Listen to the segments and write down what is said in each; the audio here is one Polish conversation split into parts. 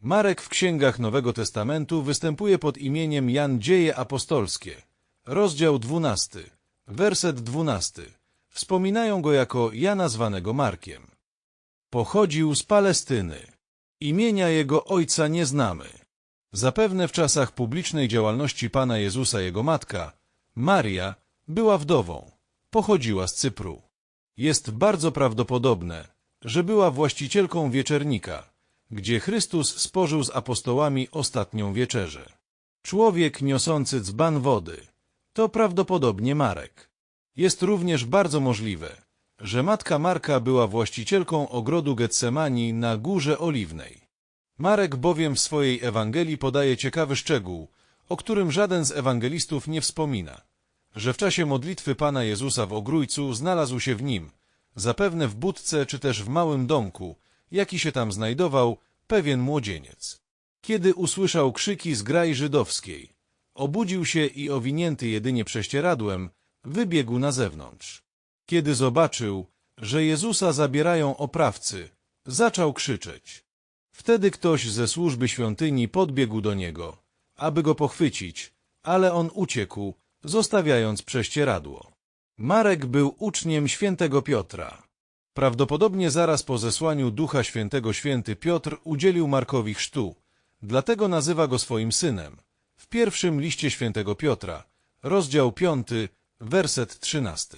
Marek w księgach Nowego Testamentu występuje pod imieniem Jan Dzieje Apostolskie, rozdział 12, werset 12. Wspominają go jako Jana zwanego Markiem. Pochodził z Palestyny. Imienia jego ojca nie znamy. Zapewne w czasach publicznej działalności Pana Jezusa jego matka, Maria, była wdową. Pochodziła z Cypru. Jest bardzo prawdopodobne, że była właścicielką wieczernika, gdzie Chrystus spożył z apostołami ostatnią wieczerzę. Człowiek niosący dzban wody to prawdopodobnie Marek. Jest również bardzo możliwe, że matka Marka była właścicielką ogrodu Getsemani na Górze Oliwnej. Marek bowiem w swojej Ewangelii podaje ciekawy szczegół, o którym żaden z ewangelistów nie wspomina, że w czasie modlitwy Pana Jezusa w Ogrójcu znalazł się w nim, zapewne w budce czy też w małym domku, jaki się tam znajdował, pewien młodzieniec. Kiedy usłyszał krzyki z graj żydowskiej, obudził się i owinięty jedynie prześcieradłem, wybiegł na zewnątrz. Kiedy zobaczył, że Jezusa zabierają oprawcy, zaczął krzyczeć. Wtedy ktoś ze służby świątyni podbiegł do niego, aby go pochwycić, ale on uciekł, zostawiając prześcieradło. Marek był uczniem świętego Piotra. Prawdopodobnie zaraz po zesłaniu Ducha Świętego święty Piotr udzielił Markowi chrztu, dlatego nazywa go swoim synem. W pierwszym liście świętego Piotra, rozdział 5, werset 13.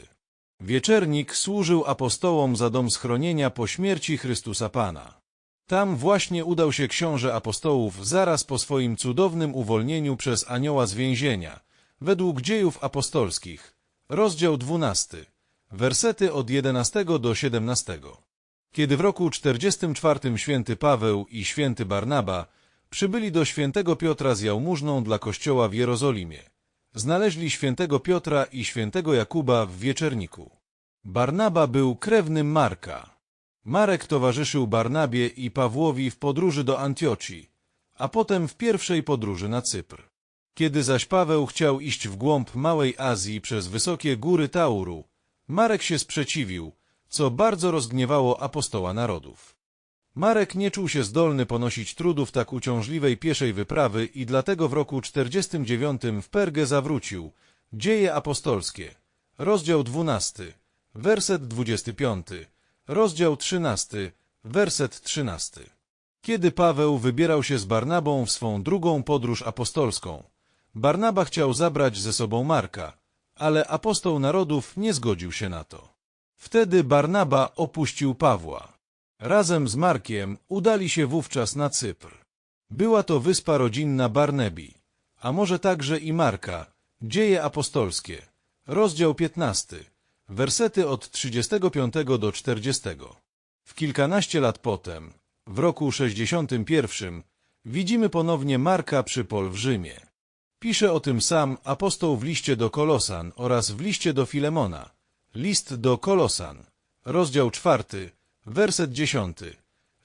Wieczernik służył apostołom za dom schronienia po śmierci Chrystusa Pana. Tam właśnie udał się książę apostołów zaraz po swoim cudownym uwolnieniu przez anioła z więzienia, według dziejów apostolskich, rozdział 12, wersety od 11 do 17. Kiedy w roku 44 święty Paweł i święty Barnaba przybyli do świętego Piotra z jałmużną dla kościoła w Jerozolimie, znaleźli świętego Piotra i świętego Jakuba w wieczerniku. Barnaba był krewnym Marka. Marek towarzyszył Barnabie i Pawłowi w podróży do Antiochii, a potem w pierwszej podróży na Cypr. Kiedy zaś Paweł chciał iść w głąb Małej Azji przez wysokie góry Tauru, Marek się sprzeciwił, co bardzo rozgniewało apostoła narodów. Marek nie czuł się zdolny ponosić trudów tak uciążliwej pieszej wyprawy i dlatego w roku 49 w Pergę zawrócił. Dzieje apostolskie, rozdział 12, werset 25, rozdział 13, werset 13. Kiedy Paweł wybierał się z Barnabą w swą drugą podróż apostolską, Barnaba chciał zabrać ze sobą Marka, ale apostoł narodów nie zgodził się na to. Wtedy Barnaba opuścił Pawła. Razem z Markiem udali się wówczas na Cypr. Była to wyspa rodzinna Barnebi, a może także i Marka, Dzieje apostolskie, rozdział 15, wersety od 35 do 40. W kilkanaście lat potem, w roku 61, widzimy ponownie Marka przy Pol w Rzymie. Pisze o tym sam apostoł w liście do Kolosan oraz w liście do Filemona. List do Kolosan, rozdział 4, werset 10.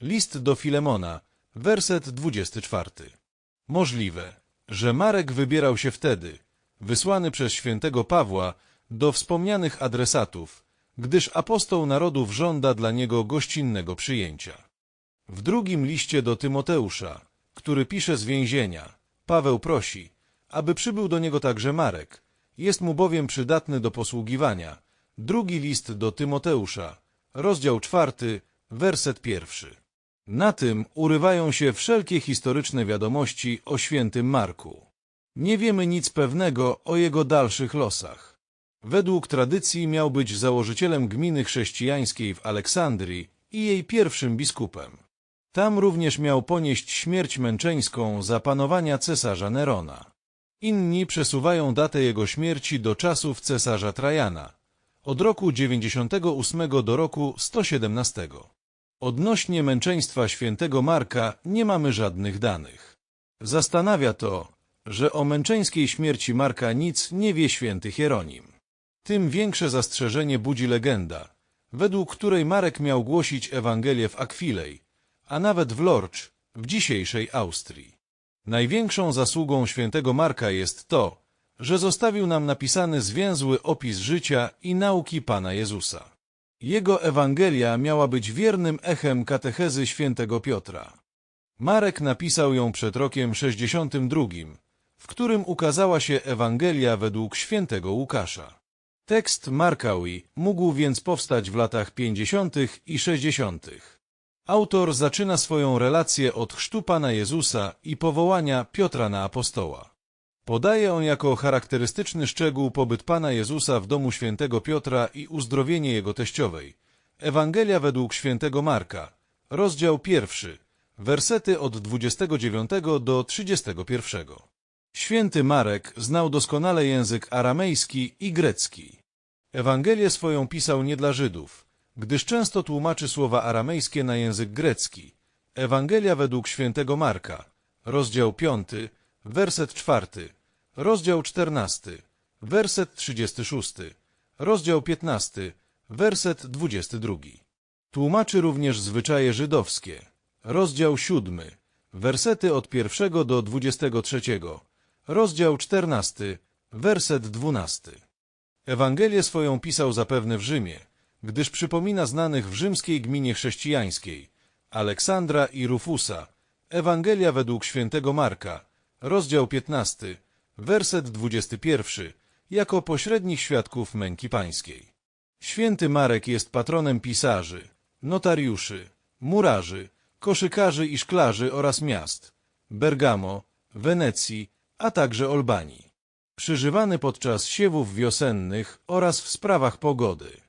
List do Filemona, werset 24. Możliwe, że Marek wybierał się wtedy, wysłany przez świętego Pawła, do wspomnianych adresatów, gdyż apostoł narodów żąda dla niego gościnnego przyjęcia. W drugim liście do Tymoteusza, który pisze z więzienia, Paweł prosi, aby przybył do niego także Marek. Jest mu bowiem przydatny do posługiwania. Drugi list do Tymoteusza, rozdział czwarty, werset pierwszy. Na tym urywają się wszelkie historyczne wiadomości o świętym Marku. Nie wiemy nic pewnego o jego dalszych losach. Według tradycji miał być założycielem gminy chrześcijańskiej w Aleksandrii i jej pierwszym biskupem. Tam również miał ponieść śmierć męczeńską za panowania cesarza Nerona. Inni przesuwają datę jego śmierci do czasów cesarza Trajana, od roku 98 do roku 117. Odnośnie męczeństwa świętego Marka nie mamy żadnych danych. Zastanawia to, że o męczeńskiej śmierci Marka nic nie wie święty Hieronim. Tym większe zastrzeżenie budzi legenda, według której Marek miał głosić Ewangelię w Akwilej, a nawet w Lorcz, w dzisiejszej Austrii. Największą zasługą świętego Marka jest to, że zostawił nam napisany zwięzły opis życia i nauki Pana Jezusa. Jego Ewangelia miała być wiernym echem katechezy świętego Piotra. Marek napisał ją przed rokiem 62, w którym ukazała się Ewangelia według świętego Łukasza. Tekst Markawi mógł więc powstać w latach 50. i 60. Autor zaczyna swoją relację od chrztu Pana Jezusa i powołania Piotra na apostoła. Podaje on jako charakterystyczny szczegół pobyt Pana Jezusa w domu świętego Piotra i uzdrowienie jego teściowej. Ewangelia według świętego Marka, rozdział pierwszy, wersety od 29 do 31. Święty Marek znał doskonale język aramejski i grecki. Ewangelię swoją pisał nie dla Żydów, gdyż często tłumaczy słowa aramejskie na język grecki. Ewangelia według świętego Marka, rozdział 5, werset 4, rozdział 14, werset 36, rozdział 15, werset 22. Tłumaczy również zwyczaje żydowskie, rozdział 7, wersety od 1 do 23, rozdział 14, werset 12. Ewangelię swoją pisał zapewne w Rzymie, gdyż przypomina znanych w rzymskiej gminie chrześcijańskiej Aleksandra i Rufusa. Ewangelia według świętego Marka, rozdział 15, werset 21, jako pośrednich świadków męki pańskiej. Święty Marek jest patronem pisarzy, notariuszy, murarzy, koszykarzy i szklarzy oraz miast Bergamo, Wenecji, a także Olbanii. Przyżywany podczas siewów wiosennych oraz w sprawach pogody.